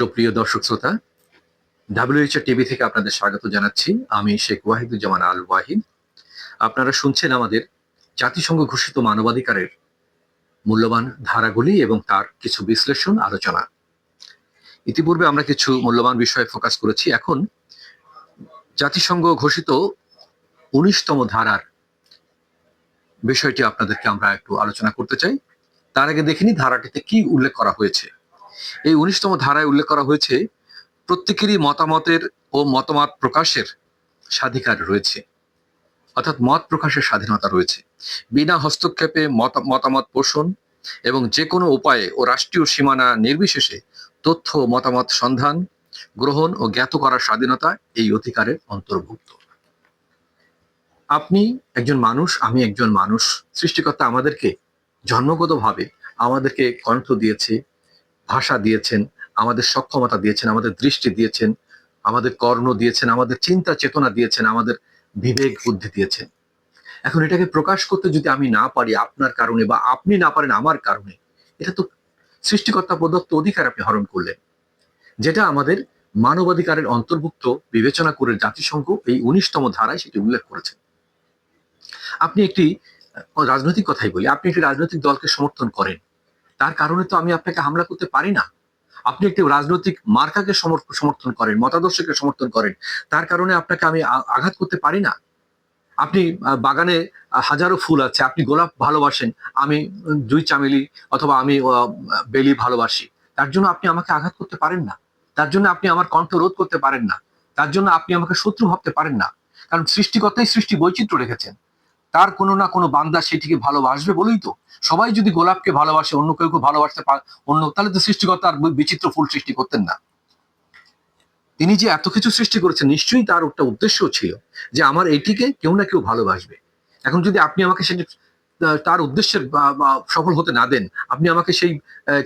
সুপ্রিয় দর্শক শ্রোতা ডাব্লিউএইচআর টিভি থেকে আপনাদের স্বাগত জানাচ্ছি। আমি শেখ ওয়াহিদুজ্জামান আল ওয়াহিদ আপনারা শুনছেন আমাদের জাতিসংঘ ঘোষিত মানবাধিকারের মূল্যবান ধারাগুলি এবং তার কিছু বিশ্লেষণ আলোচনা। ইতিপূর্বে আমরা কিছু মূল্যবান বিষয়ে ফোকাস করেছি। এখন জাতিসংঘ ঘোষিত উনিশতম ধারার বিষয়টি আপনাদেরকে আমরা একটু আলোচনা করতে চাই। তার আগে দেখিনি ধারাটিতে কি উল্লেখ করা হয়েছে। এই উনিশতম ধারায় উল্লেখ করা হয়েছে, প্রত্যেকেরই মতামতের ও মতামত প্রকাশের স্বাধিকার রয়েছে। অর্থাৎ মত প্রকাশের স্বাধীনতা রয়েছে। বিনা হস্তক্ষেপে মত- মতামত পোষণ এবং যে কোনো উপায়ে ও রাষ্ট্রীয় সীমানা নির্বিশেষে তথ্য ও মতামত সন্ধান, গ্রহণ ও জ্ঞাত করার স্বাধীনতা এই অধিকারের অন্তর্ভুক্ত। আপনি একজন মানুষ, আমি একজন মানুষ, সৃষ্টিকর্তা আমাদেরকে জন্মগতভাবে আমাদেরকে কণ্ঠ দিয়েছে ভাষা দিয়েছেন, আমাদের সক্ষমতা দিয়েছেন, আমাদের দৃষ্টি দিয়েছেন, আমাদের কর্ণ দিয়েছেন, আমাদের চিন্তা চেতনা দিয়েছেন, আমাদের বিবেক বুদ্ধি দিয়েছেন। এখন এটাকে প্রকাশ করতে যদি আমি না পারি আপনার কারণে বা আপনি না পারেন আমার কারণে, এটা তো সৃষ্টিকর্তা প্রদত্ত অধিকার আপনি হরণ করলেন। যেটা আমাদের মানবাধিকারের অন্তর্ভুক্ত বিবেচনা করে জাতিসংঘ এই উনিশতম ধারায় সেটি উল্লেখ করেছে। আপনি একটি, রাজনৈতিক কথাই বলি, আপনি একটি রাজনৈতিক দলকে সমর্থন করেন। তার কারণে তো আমি আপনাকে হামলা করতে পারি না। আপনি একটি রাজনৈতিক মার্কাকে সমর্থন করেন, মতাদর্শকে সমর্থন করেন, তার কারণে আপনাকে আমি আঘাত করতে পারি না। আপনি বাগানে হাজারো ফুল আছে, আপনি গোলাপ ভালোবাসেন, আমি দুই চামেলি অথবা আমি বেলি ভালোবাসি, তার জন্য আপনি আমাকে আঘাত করতে পারেন না। তার জন্য আপনি আমার কণ্ঠ রোধ করতে পারেন না। তার জন্য আপনি আমাকে শত্রু ভাবতে পারেন না। কারণ সৃষ্টিকর্তাই সৃষ্টি বৈচিত্র্য রেখেছেন। তার কোনো না কোনো বান্দা সেটিকে ভালোবাসবে বলেই তো। সবাই যদি গোলাপকে ভালোবাসে, অন্য কেউ কেউ ভালোবাসতে অন্য তাহলে তো সৃষ্টিকর্তা আর বিচিত্র ফুল সৃষ্টি করতেন না। তিনি যে এত কিছু সৃষ্টি করেছেন, নিশ্চয়ই তার একটা উদ্দেশ্য ছিল যে আমার এইটিকে কেউ না কেউ ভালোবাসবে। এখন যদি আপনি আমাকে সেটি তার উদ্দেশ্যের সফল হতে না দেন, আপনি আমাকে সেই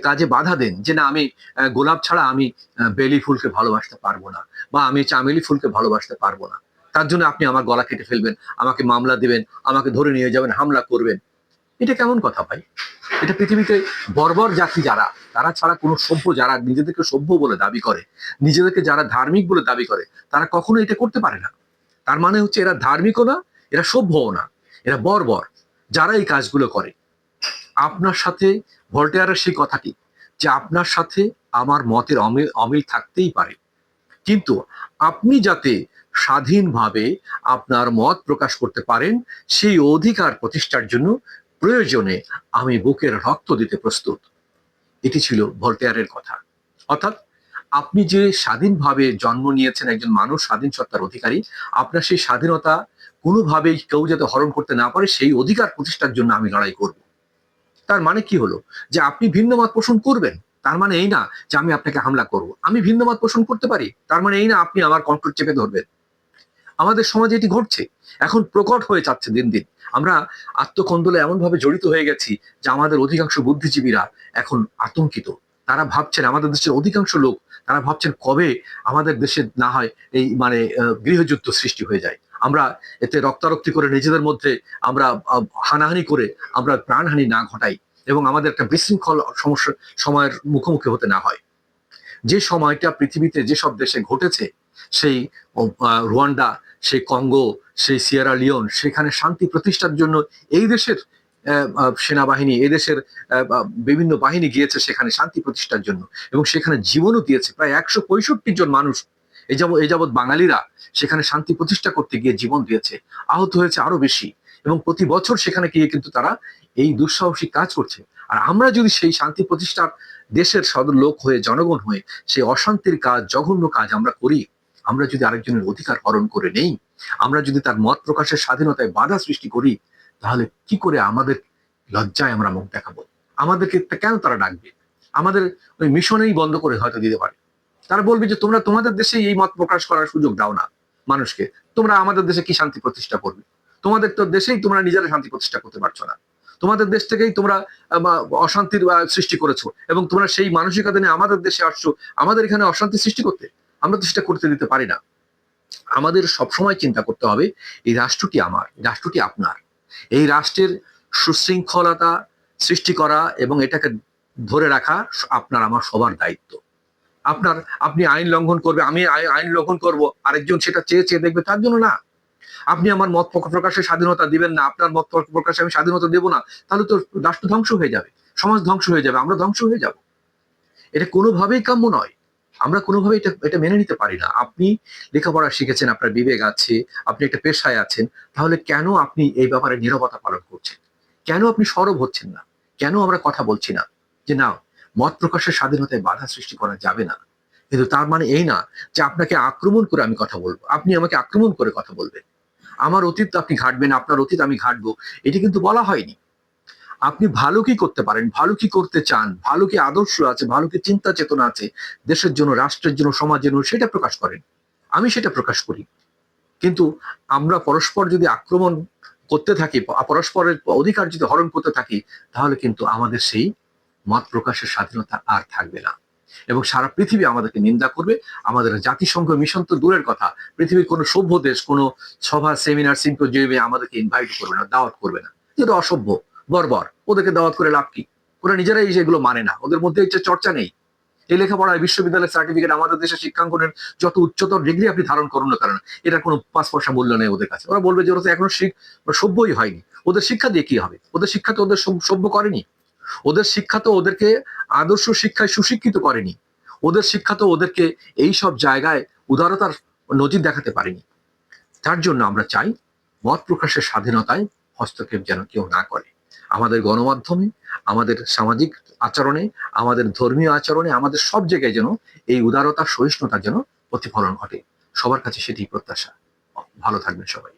কাজে বাধা দেন যে না, আমি গোলাপ ছাড়া আমি বেলি ফুলকে ভালোবাসতে পারব না বা আমি চামেলি ফুলকে ভালোবাসতে পারব না। তার জন্য আপনি আমার গলা কেটে ফেলবেন, আমাকে মামলা দিবেন, আমাকে ধরে নিয়ে যাবেন, হামলা করবেন। এটা কেমন কথা ভাই? এটা পৃথিবীতে বর্বর জাতি যারা, তারা ছাড়া কোনো সভ্য যারা নিজেদেরকে সভ্য বলে দাবি করে, নিজেদেরকে যারা ধার্মিক বলে দাবি করে, তারা কখনো এটা করতে পারে না। তার মানে হচ্ছে এরা ধার্মিকও না, এরা সভ্যও না, এরা বর্বর, যারা এই কাজগুলো করে। আপনার সাথে ভল্টেয়ারের সেই কথাটি যে আপনার সাথে আমার মতের অমিল অমিল থাকতেই পারে। কিন্তু আপনি যাতে স্বাধীনভাবে আপনার মত প্রকাশ করতে পারেন, সেই অধিকার প্রতিষ্ঠার জন্য প্রয়োজনে আমি বুকের রক্ত দিতে প্রস্তুত। এটি ছিল ভল্টেয়ারের কথা। অর্থাৎ আপনি যে স্বাধীনভাবে জন্ম নিয়েছেন, একজন মানুষ, স্বাধীন সত্তার অধিকারী, আপনার সেই স্বাধীনতা কোনোভাবেই কেউ যাতে হরণ করতে না পারে, সেই অধিকার প্রতিষ্ঠার জন্য আমি লড়াই করব। তার মানে কি হলো? যে আপনি ভিন্ন মত পোষণ করবেন। তার মানে এই না যে আমি আপনাকে হামলা করব। আমি ভিন্ন মত পোষণ করতে পারি। তার মানে এই না আপনি আমার কন্ট্রোল চেপে ধরবেন। আমাদের সমাজে এটি ঘটছে। এখন প্রকট হয়ে যাচ্ছে দিন দিন। আমরা আত্মকন্দলে এমন ভাবে জড়িত হয়ে গেছি যে আমাদের অধিকাংশ বুদ্ধিজীবীরা এখন আতঙ্কিত। তারা ভাবছেন, আমাদের দেশের অধিকাংশ লোক, তারা ভাবছেন কবে আমাদের দেশে না হয় এই মানে গৃহযুদ্ধ সৃষ্টি হয়ে যায়। আমরা এতে রক্তারক্তি করে নিজেদের মধ্যে আমরা হানাহানি করে আমরা প্রাণহানি না ঘটাই এবং আমাদের একটা বিশৃঙ্খল সমস্যা, সময়ের মুখোমুখি হতে না হয়। যে সময়টা পৃথিবীতে যেসব দেশে ঘটেছে সেই রুয়ান্ডা সেই কঙ্গো সেই সিয়েরা লিওন সেখানে শান্তি প্রতিষ্ঠার জন্য এই দেশের সেনাবাহিনী এই দেশের আহ, আহ, বিভিন্ন বাহিনী গিয়েছে সেখানে শান্তি প্রতিষ্ঠার জন্য। এবং সেখানে জীবনও দিয়েছে। প্রায় একশো পঁয়ষট্টি জন মানুষ এই যাবৎ এই যাবৎ বাঙালিরা সেখানে শান্তি প্রতিষ্ঠা করতে গিয়ে জীবন দিয়েছে। আহত হয়েছে আরও বেশি। এবং প্রতি বছর সেখানে গিয়ে কিন্তু তারা এই দুঃসাহসিক কাজ করছে। আর আমরা যদি সেই শান্তি প্রতিষ্ঠার দেশের সদর লোক হয়ে জনগণ হয়ে সেই অশান্তির কাজ জঘন্য কাজ আমরা করি আমরা যদি আরেকজনের অধিকার হরণ করে নেই, আমরা যদি তার মত প্রকাশের স্বাধীনতায় বাধা সৃষ্টি করি, তাহলে কি করে আমাদের লজ্জায় আমরা মুখ দেখাবো? আমাদেরকে কেন তারা ডাকবে? আমাদের ওই মিশনেই বন্ধ করে হয়তো দিতে পারে। তারা বলবে যে, তোমরা তোমাদের দেশে এই মত প্রকাশ করার সুযোগ দাও না মানুষকে। তোমরা আমাদের দেশে কি শান্তি প্রতিষ্ঠা করবে? তোমাদের তো দেশেই তোমরা নিজেরা শান্তি প্রতিষ্ঠা করতে পারছ না। তোমাদের দেশ থেকেই তোমরা অশান্তির সৃষ্টি করেছ এবং তোমরা সেই মানসিকতা নিয়ে আমাদের দেশে আসছো। আমাদের এখানে অশান্তি সৃষ্টি করতে। আমরা তো সেটা করতে দিতে পারি না। আমাদের সবসময় চিন্তা করতে হবে, এই রাষ্ট্রটি আমার রাষ্ট্রটি আপনার। এই রাষ্ট্রের সুশৃঙ্খলতা সৃষ্টি করা এবং এটাকে ধরে রাখা আপনার, আমার সবার দায়িত্ব। আপনার, আপনি আইন লঙ্ঘন করবে, আমি আই- আইন লঙ্ঘন করব, আরেকজন সেটা চেয়ে চেয়ে দেখবে, তার জন্য না। আপনি আমার মত প্রক- প্রকাশের স্বাধীনতা দিবেন না, আপনার মত প্রক- প্রকাশে আমি স্বাধীনতা দেবো না, তাহলে তো রাষ্ট্র ধ্বংস হয়ে যাবে, সমাজ ধ্বংস হয়ে যাবে, আমরা ধ্বংস হয়ে যাব। এটা কোনোভাবেই কাম্য নয়। আমরা কোনোভাবে এটা এটা মেনে নিতে পারি না। আপনি লেখাপড়া শিখেছেন, আপনার বিবেক আছে, আপনি একটা পেশায় আছেন, তাহলে কেন আপনি এই ব্যাপারে নীরবতা পালন করছেন? কেন আপনি সরব হচ্ছেন না? কেন আমরা কথা বলছি না? যে না, মত প্রকাশের স্বাধীনতায় বাধা সৃষ্টি করা যাবে না। কিন্তু তার মানে এই না যে আপনাকে আক্রমণ করে আমি কথা বলব। আপনি আমাকে আক্রমণ করে কথা বলবেন। আমার অতীত আপনি ঘাটবেন, আপনার অতীত আমি ঘাটবো। এটি কিন্তু বলা হয়নি। আপনি ভালো কি করতে পারেন? ভালো কি করতে চান? ভালো কি আদর্শ আছে? ভালো কি চিন্তা চেতনা আছে? দেশের জন্য, রাষ্ট্রের জন্য, সমাজের জন্য সেটা প্রকাশ করেন। আমি সেটা প্রকাশ করি। কিন্তু আমরা পরস্পর যদি আক্রমণ করতে থাকি, পরস্পরের অধিকার যদি হরণ করতে থাকি, তাহলে কিন্তু আমাদের সেই মত প্রকাশের স্বাধীনতা আর থাকবে না। এবং সারা পৃথিবী আমাদেরকে নিন্দা করবে। আমাদের জাতিসংঘ মিশন তো দূরের কথা। পৃথিবীর কোনো সভ্য দেশ, কোনো সভা, সেমিনার, সিম্পোজিয়ামে আমাদেরকে ইনভাইট করবে না, দাওয়াত করবে না। যেটা অসভ্য বর্বর। ওদেরকে দাওয়াত করে লাভ কি? ওরা নিজেরাই সেগুলো মানে না। ওদের মধ্যে হচ্ছে চর্চা নেই। এই লেখাপড়ায় বিশ্ববিদ্যালয়ের সার্টিফিকেট আমাদের দেশের শিক্ষাঙ্গনের যত উচ্চতর ডিগ্রি আপনি ধারণ করুন না কারণ এটার কোনো পাঁচ পয়সা মূল্য নেই ওদের কাছে। ওরা বলবে যে ওরা তো এখনও সভ্যই হয়নি। ওদের শিক্ষা দিয়ে কি হবে? ওদের শিক্ষা তো ওদের সভ্য করেনি। ওদের শিক্ষা তো ওদেরকে আদর্শ শিক্ষায় সুশিক্ষিত করেনি। ওদের শিক্ষা তো ওদেরকে এই সব জায়গায় উদারতার নজির দেখাতে পারেনি। তার জন্য আমরা চাই মত প্রকাশের স্বাধীনতায় হস্তক্ষেপ যেন কেউ না করে। আমাদের গণমাধ্যমে, আমাদের সামাজিক আচরণে, আমাদের ধর্মীয় আচরণে, আমাদের সব জায়গায় যেন এই উদারতা, সহিষ্ণুতা যেন প্রতিফলন ঘটে। সবার কাছে সেটি প্রত্যাশা। ভালো থাকবেন সবাই।